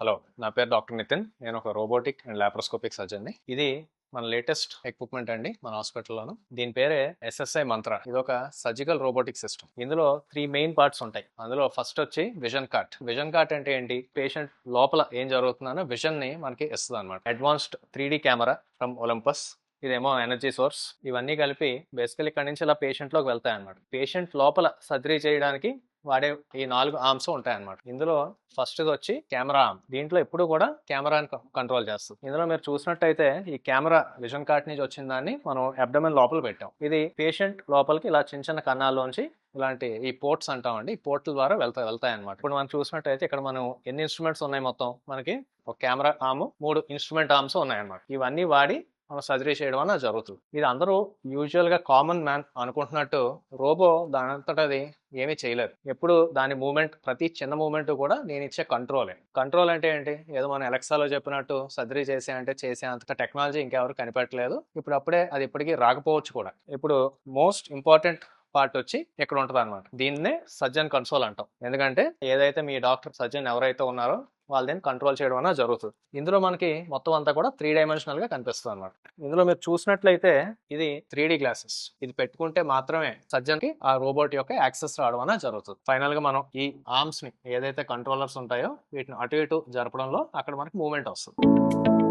Hello నా పేరు doctor Nitin. నేను ఒక రోబోటిక్ అండ్ లాప్రోస్కోపిక్ సర్జన్ని. ఇది మన లేటెస్ట్ ఎక్విప్మెంట్ అండి మన హాస్పిటల్లోను. దీని పేరే ఎస్ఎస్ఐ మంత్ర. ఇది ఒక సర్జికల్ రోబోటిక్ సిస్టమ్. ఇందులో త్రీ మెయిన్ పార్ట్స్ ఉంటాయి. అందులో ఫస్ట్ వచ్చి విజన్ కార్ట్ విజన్ కార్ట్ అంటే ఏంటి? పేషెంట్ లోపల ఏం జరుగుతుందనో విజన్ని మనకి ఇస్తుంది అనమాట advanced three camera from Olympus. ఇదేమో ఎనర్జీ సోర్స్. ఇవన్నీ కలిపి బేసికల్ ఇక్కడ నుంచి ఇలా పేషెంట్లోకి వెళ్తాయి అనమాట పేషెంట్ లోపల సర్జరీ చేయడానికి వాడే ఈ నాలుగు ఆర్మ్స్ ఉంటాయి అనమాట ఇందులో ఫస్ట్ వచ్చి కెమెరా ఆర్మ్ దీంట్లో ఎప్పుడు కూడా కెమెరాని కంట్రోల్ చేస్తుంది ఇందులో మీరు చూసినట్టయితే ఈ కెమెరా విజన్ కార్ట్ నుంచి వచ్చిన దాన్ని మనం అబ్డమెన్ లోపల పెట్టాం. ఇది పేషెంట్ లోపలికి ఇలా చిన్న చిన్న కన్నాల్లోంచి ఇలాంటి ఈ పోర్ట్స్ అంటామండి. ఈ పోర్ట్ల ద్వారా వెళ్తా వెళ్తాయి అనమాట ఇప్పుడు మనం చూసినట్టయితే ఇక్కడ మనం ఎన్ని ఇన్స్ట్రుమెంట్స్ ఉన్నాయి మొత్తం? మనకి ఒక కెమెరా ఆర్మ్ మూడు ఇన్స్ట్రుమెంట్ ఆర్మ్స్ ఉన్నాయి అనమాట ఇవన్నీ వాడి మనం సర్జరీ చేయడం అనేది జరుగుతుంది. ఇది అందరూ యూజువల్గా కామన్ మ్యాన్ అనుకుంటున్నట్టు రోబో దానంతటది అది ఏమీ చేయలేదు. ఎప్పుడు దాని మూమెంట్ ప్రతి చిన్న మూమెంట్ కూడా నేను ఇచ్చే కంట్రోలే కంట్రోల్ అంటే ఏంటి? ఏదో మనం ఎలక్సాలో చెప్పినట్టు సర్జరీ చేసే అంటే చేసే అంత టెక్నాలజీ ఇంకెవరు కనిపెట్టలేదు. ఇప్పుడు అప్పుడే అది ఇప్పటికీ రాకపోవచ్చు కూడా. ఇప్పుడు మోస్ట్ ఇంపార్టెంట్ పార్ట్ వచ్చి ఇక్కడ ఉంటుంది అనమాట దీన్నే సర్జన్ కన్సోల్ అంటాం. ఎందుకంటే ఏదైతే మీ డాక్టర్ సర్జన్ ఎవరైతే ఉన్నారో వాళ్ళని కంట్రోల్ చేయడం అనేది జరుగుతుంది. ఇందులో మనకి మొత్తం అంతా కూడా త్రీ డైమెన్షనల్గా కనిపిస్తుంది అనమాట ఇందులో మీరు చూసినట్లయితే ఇది త్రీ గ్లాసెస్. ఇది పెట్టుకుంటే మాత్రమే సర్జన్కి ఆ రోబోట్ యొక్క యాక్సెస్ రావడం అనేది జరుగుతుంది. ఫైనల్గా మనం ఈ ఆర్మ్స్ని ఏదైతే కంట్రోలర్స్ ఉంటాయో వీటిని అటు ఇటు జరపడంలో అక్కడ మనకి మూవ్మెంట్ వస్తుంది.